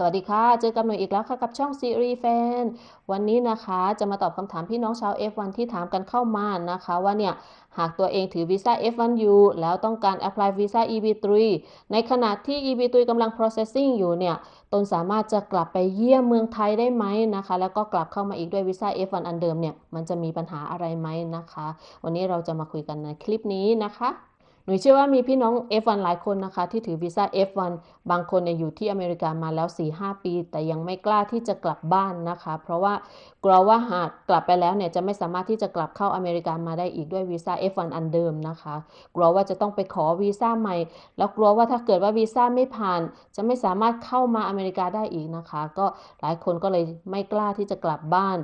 สวัสดีค่ะ เจอกับหน่วยอีกแล้วค่ะกับช่องซีรีส์แฟน วันนี้นะคะจะมาตอบคำถามพี่น้องชาว F1 ที่ถามกันเข้ามานะคะว่าเนี่ยหากตัวเองถือวีซ่า F1 อยู่แล้วต้องการ apply วีซ่า EB3 ในขณะที่ EB3 กำลัง processing อยู่เนี่ย ตนสามารถจะกลับไปเยี่ยมเมืองไทยได้ไหมนะคะ แล้วก็กลับเข้ามาอีกด้วยวีซ่า F1 อันเดิมเนี่ย มันจะมีปัญหาอะไรไหมนะคะ วันนี้เราจะมาคุยกันในคลิปนี้นะคะ หนูเชื่อว่ามีพี่น้อง F1 หลายคนนะคะ ที่ถือวีซ่า F1 บางคนเนี่ยอยู่ที่อเมริกามาแล้ว 4-5 ปี แต่ยังไม่กล้าที่จะกลับบ้านนะคะ เพราะว่ากลัวว่าหากกลับไปแล้วเนี่ยจะไม่สามารถที่จะกลับเข้าอเมริกามาได้อีกด้วยวีซ่า F1 อันเดิมนะคะ กลัวว่าจะต้องไปขอวีซ่าใหม่ แล้วกลัวว่าถ้าเกิดว่าวีซ่าไม่ผ่าน จะไม่สามารถเข้ามาอเมริกาได้อีกนะคะ ก็หลายคนก็เลยไม่กล้าที่จะกลับบ้าน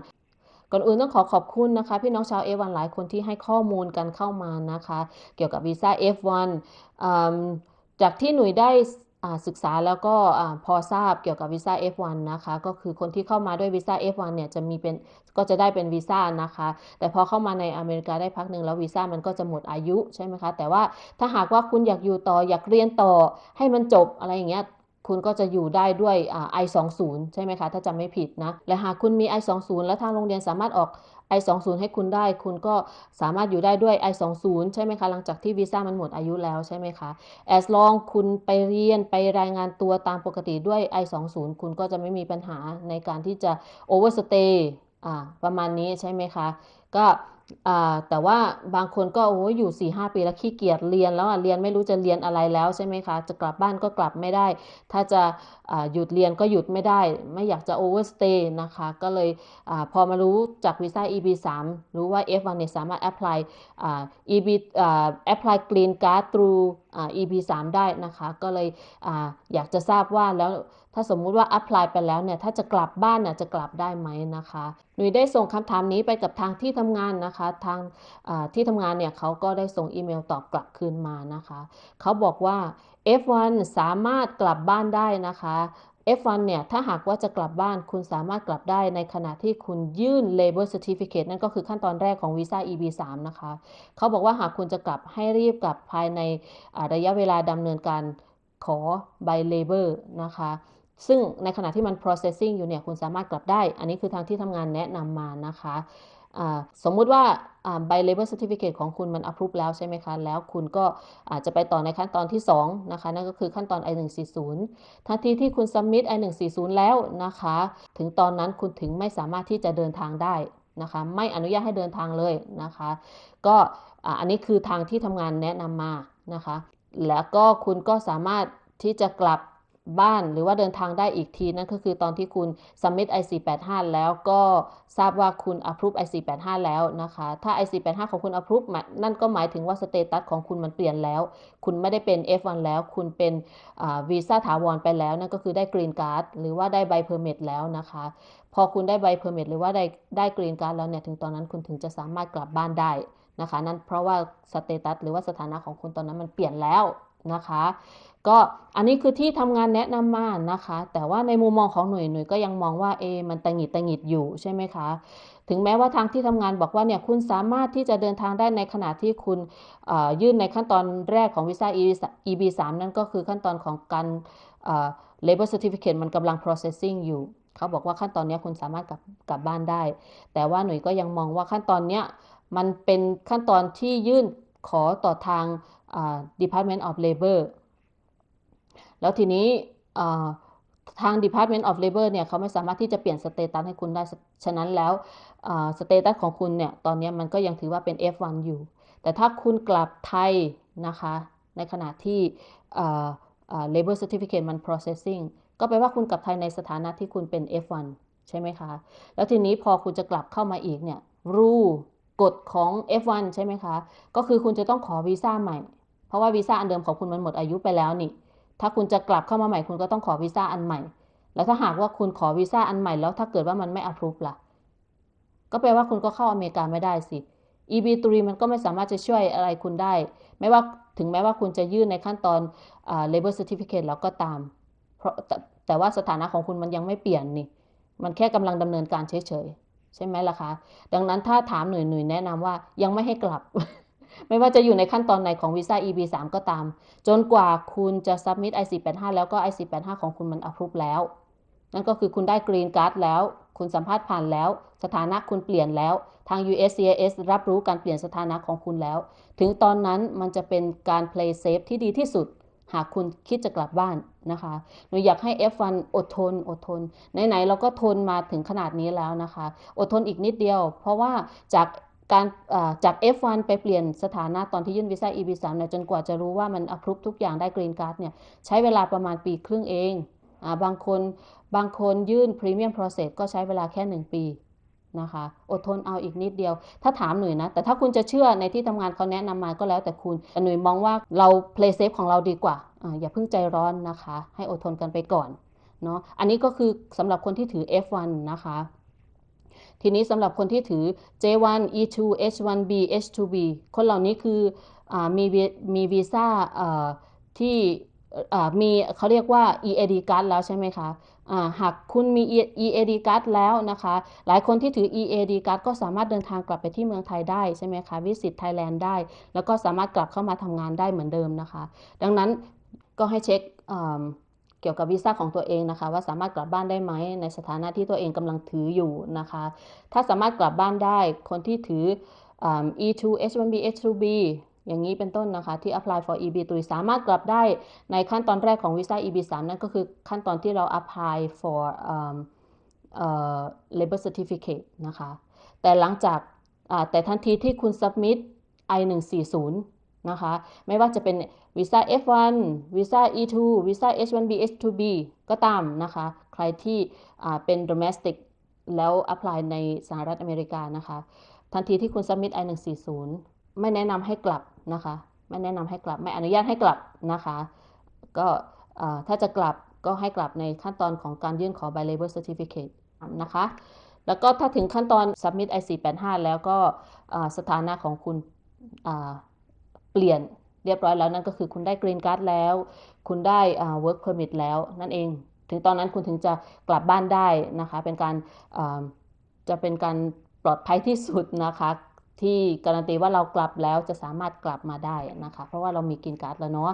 ก่อนอื่นต้องขอขอบคุณนะคะ พี่น้องชาว F1 หลายคนที่ให้ข้อมูลกันเข้ามานะคะ เกี่ยวกับวีซ่า F1 จากที่หนุ่ยได้ศึกษาแล้วก็พอทราบเกี่ยวกับวีซ่า F1 นะคะ ก็คือคนที่เข้ามาด้วยวีซ่า F1 เนี่ยจะมีเป็นก็จะได้เป็นวีซ่านะคะ แต่พอเข้ามาในอเมริกาได้พักหนึ่งแล้ววีซ่ามันก็จะหมดอายุใช่ไหมคะ แต่ว่าถ้าหากว่าคุณอยากอยู่ต่ออยากเรียนต่อให้มันจบอะไรอย่างเงี้ย คุณก็จะอยู่ได้ด้วยอ่า I20 ใช่ไหมคะถ้าจำไม่ผิดนะ และหากคุณมี I20 และทางโรงเรียนสามารถออก I20 ให้คุณได้ คุณก็สามารถอยู่ได้ด้วย I20 ใช่ไหมคะหลังจากที่วีซ่ามันหมดอายุแล้วใช่ไหมคะ as long คุณไปเรียนไปรายงานตัวตามปกติด้วย I20 คุณก็จะไม่มีปัญหาในการที่จะ overstay ประมาณนี้ใช่ไหมคะ ก็แต่ว่าบางคนก็โอ้ยอยู่4-5ปีแล้วขี้เกียจเรียนแล้วอะเรียนไม่รู้จะเรียนอะไรแล้วใช่ไหมคะ จะกลับบ้านก็กลับไม่ได้ ถ้าจะอ่าหยุดเรียนก็หยุดไม่ได้ ไม่อยากจะ overstay นะคะ ก็เลยอพอมารู้จากวีซ่า EB3 รู้ว่า F1 เนี่ยสามารถ apply อ่า EB อ่า apply green card through EB3 ได้นะคะ ก็เลยออยากจะทราบว่าแล้วถ้าสมมุติว่า apply ไปแล้วเนี่ย ถ้าจะกลับบ้านน่ะจะกลับได้ไหมนะคะ หนุ่ยได้ส่งคำถามนี้ไปกับทางที่ทำงานนะคะทางที่ทำงานเนี่ยเขาก็ได้ส่งอีเมลตอบกลับคืนมานะคะ เขาบอกว่า F1 สามารถกลับบ้านได้นะคะ F1 เนี่ย ถ้าหากว่าจะกลับบ้านคุณสามารถกลับได้ในขณะที่คุณยื่น Labor Certificate นั่นก็คือขั้นตอนแรกของวีซ่า EB3 นะคะ เขาบอกว่าหากคุณจะกลับให้รีบกลับภายในระยะเวลาดำเนินการขอใบ Labor นะคะซึ่งในขณะที่มัน processing อยู่เนี่ย คุณสามารถกลับได้ อันนี้คือทางที่ทำงานแนะนำมานะคะ สมมุติว่าใบ labor certificate ของคุณมัน approve แล้วใช่ไหมคะ แล้วคุณก็อาจจะไปต่อในขั้นตอนที่ 2 นะคะ นั่นก็คือขั้นตอน I140 ทันทีที่คุณ submit I140 แล้วนะคะ ถึงตอนนั้นคุณถึงไม่สามารถที่จะเดินทางได้นะคะ ไม่อนุญาตให้เดินทางเลยนะคะ ก็อันนี้คือทางที่ทำงานแนะนำมานะคะ แล้วก็คุณก็สามารถที่จะกลับ บ้านหรือว่าเดินทางได้อีกที นั่นก็คือตอนที่คุณ submit IC85 แล้วก็ทราบว่าคุณ approve IC85 แล้วนะคะ ถ้า IC85 ของคุณ approve นั่นก็หมายถึงว่าสเตตัสของคุณมันเปลี่ยนแล้ว คุณไม่ได้เป็น F1 แล้ว คุณเป็นวีซ่าถาวรไปแล้ว นั่นก็คือได้ Green Card หรือว่าได้ใบ Permit แล้วนะคะ พอคุณได้ใบ Permit หรือว่าได้ได้ Green Card แล้วเนี่ยถึงตอนนั้นคุณถึงจะสามารถกลับบ้านได้นะคะ นั่นเพราะว่าสเตตัสหรือว่าสถานะของคุณตอนนั้นมันเปลี่ยนแล้ว นะคะ ก็อันนี้คือที่ทำงานแนะนำมานะคะ แต่ว่าในมุมมองของหน่วยหน่วยก็ยังมองว่าเอมันตังหิดตังหิดอยู่ใช่ไหมคะถึงแม้ว่าทางที่ทำงานบอกว่าเนี่ยคุณสามารถที่จะเดินทางได้ในขณะที่คุณยื่นในขั้นตอนแรกของวีซ่า EB3 นั่นก็คือขั้นตอนของการ labor certificate มันกำลัง processing อยู่ เขาบอกว่าขั้นตอนนี้คุณสามารถกลับกลับบ้านได้ แต่ว่าหน่วยก็ยังมองว่าขั้นตอนนี้มันเป็นขั้นตอนที่ยื่นขอต่อทาง Department of Labor แล้วทีนี้ทาง Department of Labor เนี่ยเขาไม่สามารถที่จะเปลี่ยนสเตตัสให้คุณได้ ฉะนั้นแล้วสเตตัสของคุณเนี่ย ตอนนี้มันก็ยังถือว่าเป็น F1 อยู่ แต่ถ้าคุณกลับไทยนะคะ ในขณะที่ labor certificate มัน processing ก็แปลว่าคุณกลับไทยในสถานะที่คุณเป็น F1 ใช่ไหมคะ แล้วทีนี้พอคุณจะกลับเข้ามาอีกเนี่ยรูกฎของ F1 ใช่ไหมคะ ก็คือคุณจะต้องขอวีซ่าใหม่ ราะว่าวีซ่าอันเดิมของคุณมันหมดอายุไปแล้วนี่ ถ้าคุณจะกลับเข้ามาใหม่คุณก็ต้องขอวีซ่าอันใหม่ แล้วถ้าหากว่าคุณขอวีซ่าอันใหม่แล้วถ้าเกิดว่ามันไม่ approve ล่ะ ก็แปลว่าคุณก็เข้าอเมริกาไม่ได้สิ EB3 มันก็ไม่สามารถจะช่วยอะไรคุณได้ ไม่ว่าถึงแม้ว่าคุณจะยื่นในขั้นตอน labor certificate แล้วก็ตาม เพราะแตแต่ว่าสถานะของคุณมันยังไม่เปลี่ยนนี่ มันแค่กำลังดำเนินการเฉยๆใช่ไหมล่ะคะ ดังนั้นถ้าถามหน่วยหน่วยแนะนำว่ายังไม่ให้กลับ ไม่ว่าจะอยู่ในขั้นตอนไหนของวีซ่า EB3 ก็ตาม จนกว่าคุณจะ submit I485 แล้วก็ I485 ของคุณมัน approve แล้ว นั่นก็คือคุณได้กรีนการ์ดแล้ว คุณสัมภาษณ์ผ่านแล้ว สถานะคุณเปลี่ยนแล้ว ทาง USCIS รับรู้การเปลี่ยนสถานะของคุณแล้ว ถึงตอนนั้นมันจะเป็นการ play safe ที่ดีที่สุดหากคุณคิดจะกลับบ้านนะคะ หนูอยากให้ F1 อดทน อดทน ไหน ๆ เราก็ทนมาถึงขนาดนี้แล้วนะคะ อดทนอีกนิดเดียว เพราะว่าจาก การจาก F1 ไปเปลี่ยนสถานะตอนที่ยื่นวีซ่า EB3 เนี่ยจนกว่าจะรู้ว่ามันอพรูปทุกอย่างได้กรีนการ์ดเนี่ยใช้เวลาประมาณปีครึ่งเองอาบางคนบางคนยื่น Premium Process ก็ใช้เวลาแค่ 1 ปีนะคะอดทนเอาอีกนิดเดียว ถ้าถามหน่วยนะ แต่ถ้าคุณจะเชื่อในที่ทำงานเขาแนะนำมาก็แล้วแต่คุณหน่วยมองว่าเรา play safe ของเราดีกว่าอาอย่าเพิ่งใจร้อนนะคะ ให้อดทนกันไปก่อนเนาะอันนี้ก็คือสำหรับคนที่ถือ F1 นะคะ ทีนี้สำหรับคนที่ถือ J1 E2 H1B H2B คนเหล่านี้คืออมีมีวีซ่าที่มีเขาเรียกว่า EAD card แล้วใช่ไหมคะหากคุณมี EAD card แล้วนะคะ หลายคนที่ถือ EAD card ก็สามารถเดินทางกลับไปที่เมืองไทยได้ใช่ไหมคะ วิสิตไทยแลนด์ได้ แล้วก็สามารถกลับเข้ามาทำงานได้เหมือนเดิมนะคะ ดังนั้นก็ให้เช็ค เกี่ยวกับวีซ่าของตัวเองนะคะ ว่าสามารถกลับบ้านได้ไหมในสถานะที่ตัวเองกำลังถืออยู่นะคะ ถ้าสามารถกลับบ้านได้คนที่ถือ E2 H1B H2B อย่างนี้เป็นต้นนะคะ ที่ apply for EB3 สามารถกลับได้ในขั้นตอนแรกของวีซ่า EB3 นั่นก็คือขั้นตอนที่เรา apply for um, uh, labor certificate นะคะ แต่หลังจากแต่ทันทีที่คุณ submit I140 นะคะ ไม่ว่าจะเป็นวีซ่า F1 วีซ่า E2 วีซ่า H1B H2B ก็ตามนะคะ ใครที่เป็น domestic แล้ว apply ในสหรัฐอเมริกานะคะ ทันทีที่คุณ submit I140 ไม่แนะนำให้กลับนะคะ ไม่แนะนำให้กลับ ไม่อนุญาตให้กลับนะคะ ก็ถ้าจะกลับก็ให้กลับในขั้นตอนของการยื่นขอ by labor certificate นะคะ แล้วก็ถ้าถึงขั้นตอน submit I485 แล้วก็สถานะของคุณ เปลี่ยนเรียบร้อยแล้วนั่นก็คือคุณได้กรีนการ์ดแล้ว คุณได้อ่า work permit แล้วนั่นเอง ถึงตอนนั้นคุณถึงจะกลับบ้านได้นะคะ เป็นการจะเป็นการปลอดภัยที่สุดนะคะ ที่การันตีว่าเรากลับแล้วจะสามารถกลับมาได้นะคะ เพราะว่าเรามีกรีนการ์ดแล้วเนาะ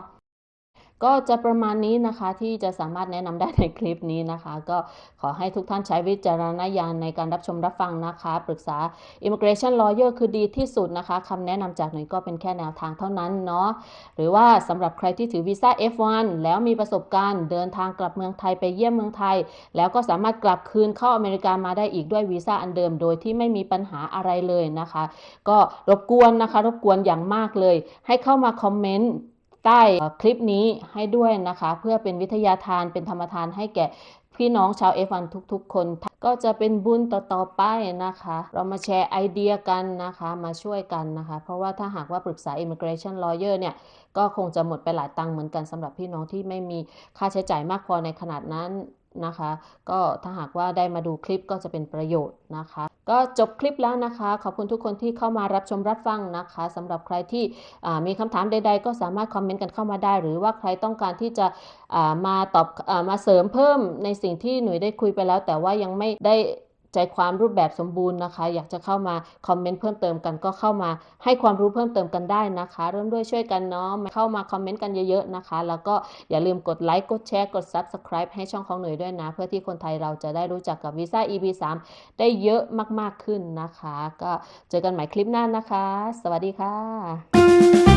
ก็จะประมาณนี้นะคะที่จะสามารถแนะนำได้ในคลิปนี้นะคะ ก็ขอให้ทุกท่านใช้วิจารณญาณในการรับชมรับฟังนะคะ ปรึกษา Immigration Lawyer คือดีที่สุดนะคะคำแนะนำจากหน่วยก็เป็นแค่แนวทางเท่านั้นเนาะหรือว่าสำหรับใครที่ถือวีซ่า F1 แล้วมีประสบการณ์เดินทางกลับเมืองไทยไปเยี่ยมเมืองไทย แล้วก็สามารถกลับคืนเข้าอเมริกามาได้อีกด้วยวีซ่าอันเดิม โดยที่ไม่มีปัญหาอะไรเลยนะคะ ก็รบกวนนะคะ รบกวนอย่างมากเลย ให้เข้ามาคอมเมนต์ ใต้คลิปนี้ให้ด้วยนะคะ เพื่อเป็นวิทยาทานเป็นธรรมทานให้แก่พี่น้องชาว F1 ทุกๆ คน ก็จะเป็นบุญต่อๆไปนะคะ เรามาแชร์ไอเดียกันนะคะมาช่วยกันนะคะ เพราะว่าถ้าหากว่าปรึกษา Immigration Lawyer เนี่ยก็คงจะหมดไปหลายตังค์เหมือนกันสำหรับพี่น้องที่ไม่มีค่าใช้จ่ายมากพอในขนาดนั้นนะคะ ก็ถ้าหากว่าได้มาดูคลิปก็จะเป็นประโยชน์นะคะ ก็จบคลิปแล้วนะคะ ขอบคุณทุกคนที่เข้ามารับชมรับฟังนะคะสำหรับใครที่มีคำถามใด ๆ ก็สามารถคอมเมนต์กันเข้ามาได้ หรือว่าใครต้องการที่จะมาตอบอมาเสริมเพิ่มในสิ่งที่หน่วยได้คุยไปแล้ว แต่ว่ายังไม่ได้ ใจความรูปแบบสมบูรณ์นะคะ อยากจะเข้ามาคอมเมนต์เพิ่มเติมกันก็เข้ามาให้ความรู้เพิ่มเติมกันได้นะคะ เริ่มด้วยช่วยกันเนาะเข้ามาคอมเมนต์กันเยอะๆนะคะ แล้วก็อย่าลืมกดไลค์กดแชร์กด Subscribe ให้ช่องของหน่วยด้วยนะ เพื่อที่คนไทยเราจะได้รู้จักกับวีซ่า EB3 ได้เยอะมากๆขึ้นนะคะ ก็เจอกันใหม่คลิปหน้านะคะ สวัสดีค่ะ